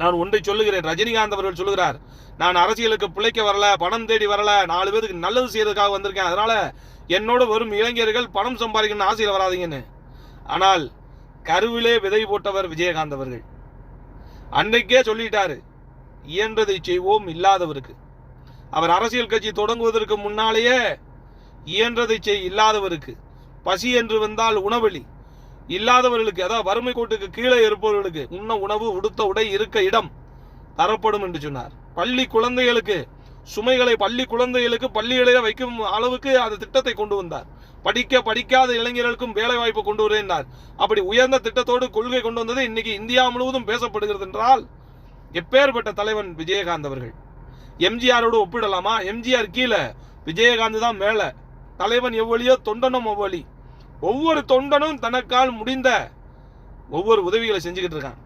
நான் ஒன்றை சொல்லுகிறேன். ரஜினிகாந்த் அவர்கள் சொல்லுகிறார் நான் அரசியலுக்கு பிழைக்க வரல பணம் தேடி வரல நாலு பேருக்கு நல்லது செய்யறதுக்காக வந்திருக்கேன். அதனால என்னோட வரும் இளைஞர்கள் பணம் சம்பாதிக்கணும்னு ஆசையில் வராதீங்கன்னு. ஆனால் கருவிலே விதை போட்டவர் விஜயகாந்த் அவர்கள். அன்றைக்கே சொல்லிட்டாரு இயன்றதை செய்வோம் இல்லாதவருக்கு. அவர் அரசியல் கட்சி தொடங்குவதற்கு முன்னாலேயே இயன்றதை செய் இல்லாதவருக்கு. பசி என்று வந்தால் உணவளி இல்லாதவர்களுக்கு அதாவது வறுமை கோட்டுக்கு கீழே இருப்பவர்களுக்கு உண்ண உணவு உடுத்த உடை இருக்க இடம் தரப்படும் என்று சொன்னார். பள்ளி குழந்தைகளுக்கு சுமைகளை பள்ளி குழந்தைகளுக்கு பள்ளியிலேயே வைக்கும் அளவுக்கு அந்த திட்டத்தை கொண்டு வந்தார். படிக்க படிக்காத இளைஞர்களுக்கும் வேலை வாய்ப்பு கொண்டு வருகிறார் அப்படி உயர்ந்த திட்டத்தோடு கொள்கை கொண்டு வந்தது இன்னைக்கு இந்தியா முழுவதும் பேசப்படுகிறது என்றால் எப்பேற்பட்ட தலைவன் விஜயகாந்த் அவர்கள்? எம்ஜிஆரோடு ஒப்பிடலாமா? எம்ஜிஆர் கீழே விஜயகாந்த் தான் மேலே. தலைவன் எவ்வளியோ தொண்டனும் அவ்வளி ஒவ்வொரு தொண்டனும் தனக்கால் முடிந்த ஒவ்வொரு உதவிகளை செஞ்சுக்கிட்டு இருக்கான்.